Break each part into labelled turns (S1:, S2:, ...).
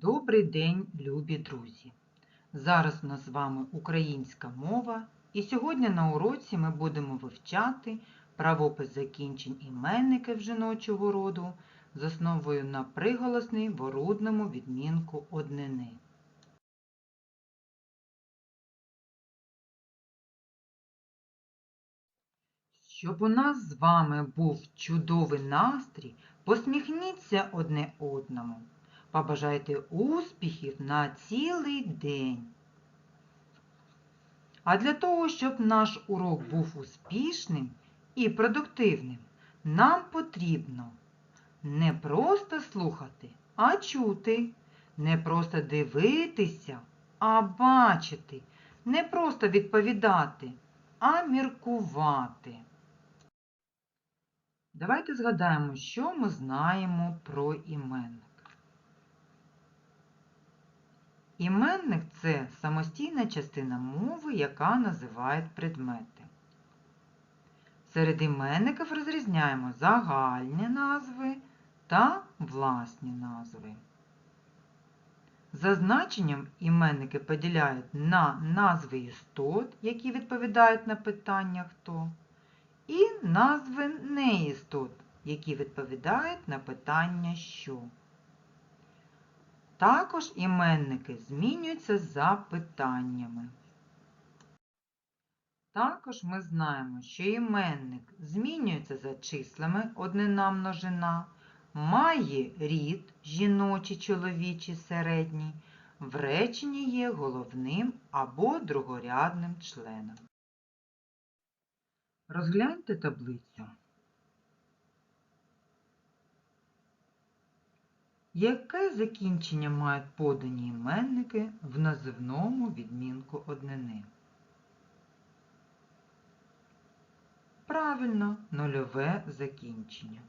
S1: Добрий день, любі друзі! Зараз у нас з вами українська мова, і сьогодні на уроці ми будемо вивчати правопис закінчень іменників жіночого роду з основою на приголосний в орудному відмінку однини. Щоб у нас з вами був чудовий настрій, посміхніться одне одному. Побажайте успіхів на цілий день. А для того, щоб наш урок був успішним і продуктивним, нам потрібно не просто слухати, а чути, не просто дивитися, а бачити, не просто відповідати, а міркувати. Давайте згадаємо, що ми знаємо про іменник. Іменник це самостійна частина мови, яка називає предмети. Серед іменників розрізняємо загальні назви та власні назви. За значенням іменники поділяють на назви істот, які відповідають на питання хто, і назви неістот, які відповідають на питання що. Також іменники змінюються за питаннями. Також ми знаємо, що іменник змінюється за числами однина множина, має рід жіночий, чоловічий, середній, в реченні є головним або другорядним членом. Розгляньте таблицю. Яке закінчення мають подані іменники в називному відмінку однини? Правильно, нульове закінчення.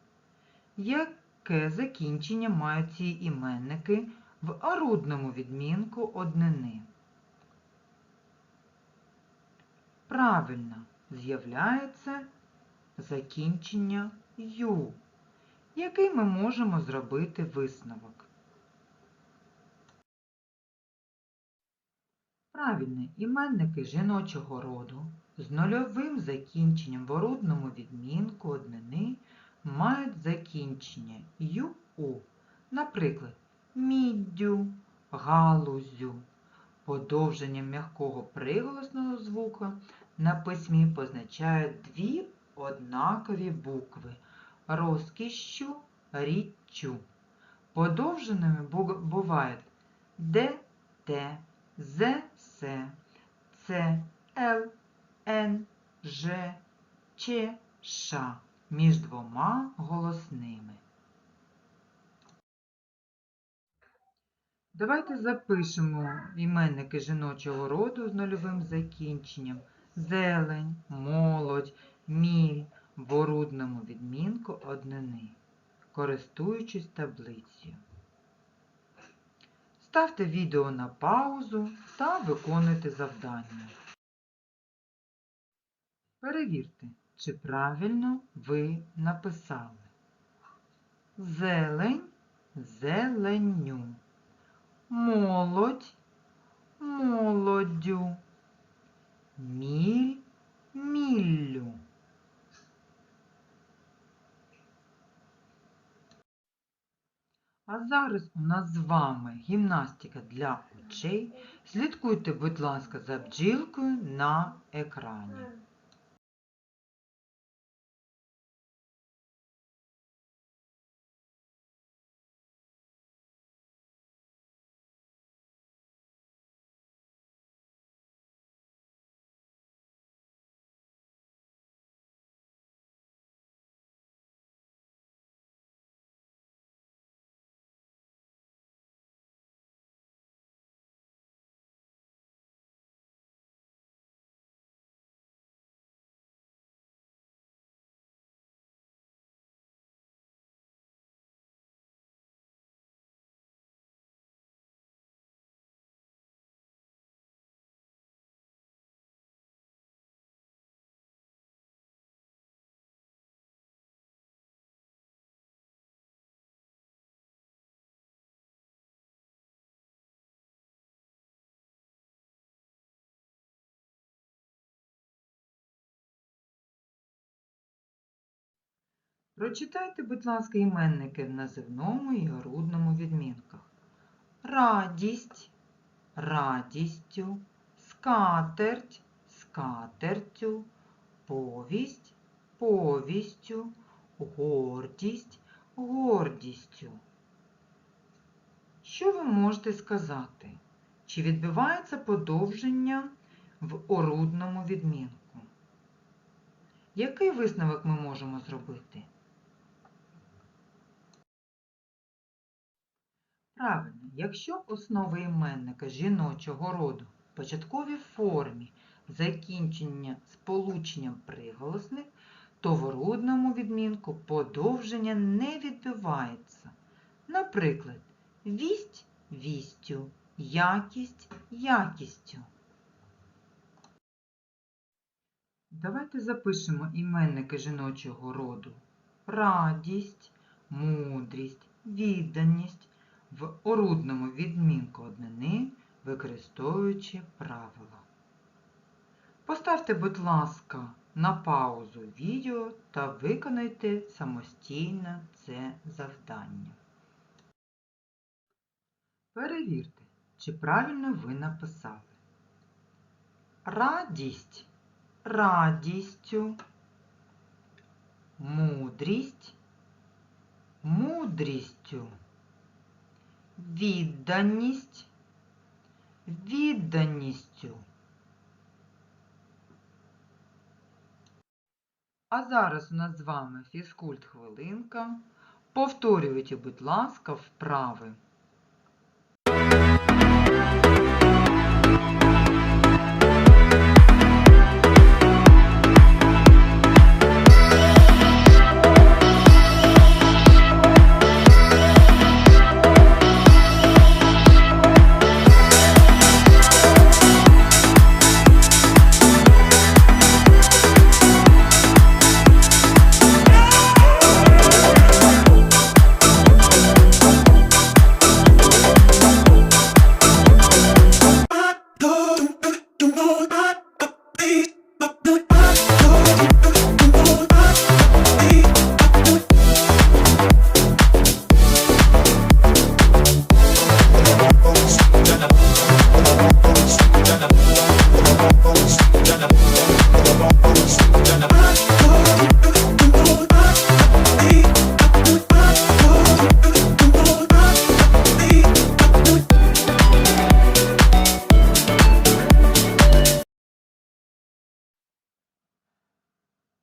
S1: Яке закінчення мають ці іменники в орудному відмінку однини? Правильно, з'являється закінчення ю який ми можемо зробити висновок. Правильні іменники жіночого роду з нульовим закінченням в орудному відмінку однини мають закінчення ю-у, наприклад, міддю, галузю. Подовженням м'якого приголосного звука на письмі позначають дві однакові букви розкішшю, річчю. Подовженими бувають Д, Т, З, С, Ц, Л, Н, Ж, Ч, Ш між двома голосними. Давайте запишемо іменники жіночого роду з нульовим закінченням зелень, молодь, міль, в орудному відмінку однини, користуючись таблицею. Ставте відео на паузу та виконуйте завдання. Перевірте, чи правильно ви написали. Зелень, зеленню, молодь, молоддю, міль, А зараз у нас з вами гімнастика для очей. Слідкуйте, будь ласка, за бджілкою на екрані. Прочитайте, будь ласка, іменники в називному і орудному відмінках. Радість, радістю, скатерть, скатертю, повість, повістю, гордість, гордістю. Що ви можете сказати? Чи відбувається подовження в орудному відмінку? Який висновок ми можемо зробити? Правильно, якщо основи іменника жіночого роду в початковій формі закінчення сполученням приголосних, то в орудному відмінку подовження не відбувається. Наприклад, вість вістю, якість якістю. Давайте запишемо іменники жіночого роду. Радість, мудрість, відданість в орудному відмінку однини, використовуючи правила. Поставте, будь ласка, на паузу відео та виконайте самостійно це завдання. Перевірте, чи правильно ви написали. Радість радістю, мудрість мудрістю, відданість відданістю. А зараз у нас з вами фізкульт хвилинка. Повторюйте, будь ласка, вправи.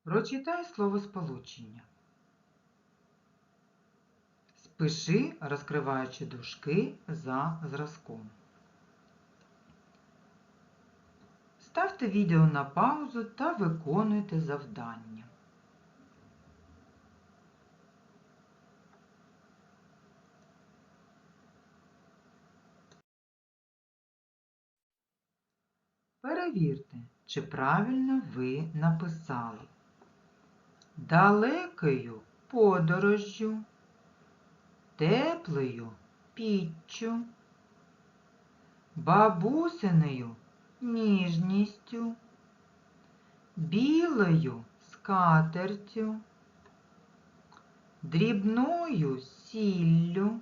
S1: Прочитай словосполучення. Спиши, розкриваючи дужки за зразком. Ставте відео на паузу та виконуйте завдання. Перевірте, чи правильно ви написали. Далекою подорожжю, теплою піччю, бабусиною ніжністю, білою скатертю, дрібною сіллю,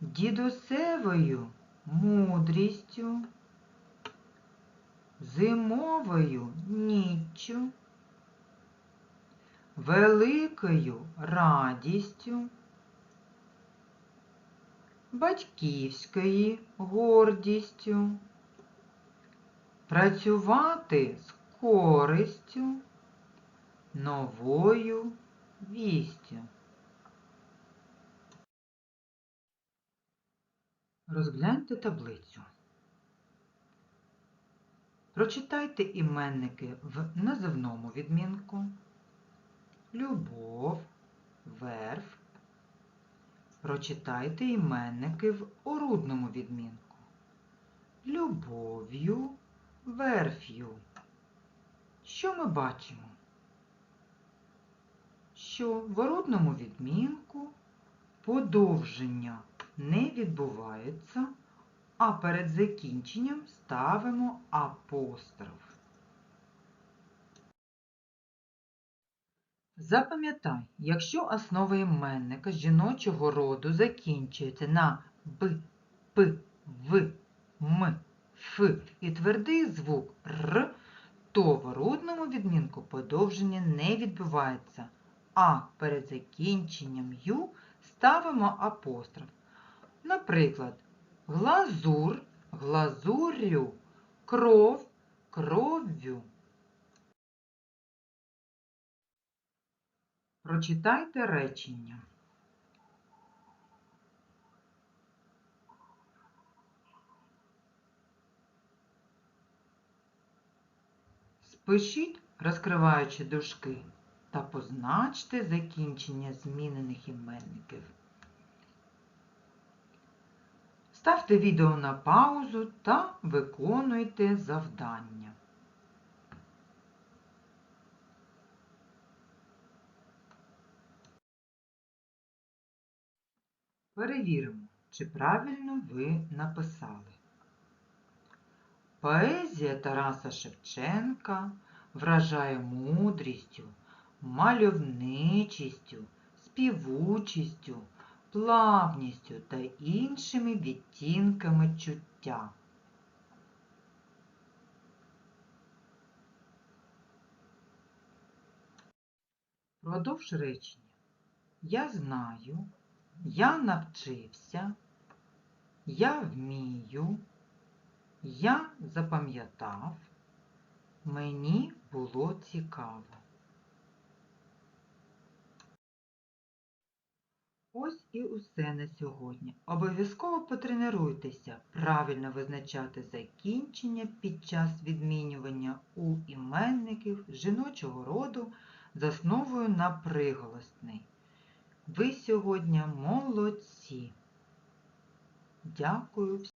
S1: дідусевою мудрістю, зимовою ніччю, великою радістю, батьківської гордістю, працювати з користю, новою вістю. Розгляньте таблицю. Прочитайте іменники в називному відмінку, любов, верф. Прочитайте іменники в орудному відмінку. Любов'ю, верф'ю. Що ми бачимо? Що в орудному відмінку подовження не відбувається, а перед закінченням ставимо апостроф. Запам'ятай, якщо основа іменника жіночого роду закінчується на б, п, в, м, ф і твердий звук р, то в рудному відмінку подовження не відбувається, а перед закінченням ю ставимо апостроф. Наприклад, глазур, глазурю, кров, кров'ю. Прочитайте речення. Спишіть, розкриваючи дужки, та позначте закінчення змінених іменників. Ставте відео на паузу та виконуйте завдання. Перевіримо, чи правильно ви написали. Поезія Тараса Шевченка вражає мудрістю, мальовничістю, співучістю, плавністю та іншими відтінками чуття. Продовж речення. Я знаю, я навчився, я вмію, я запам'ятав, мені було цікаво. Ось і усе на сьогодні. Обов'язково потренуйтеся правильно визначати закінчення під час відмінювання у іменників жіночого роду з основою на приголосний. Ви сьогодні молодці. Дякую всім.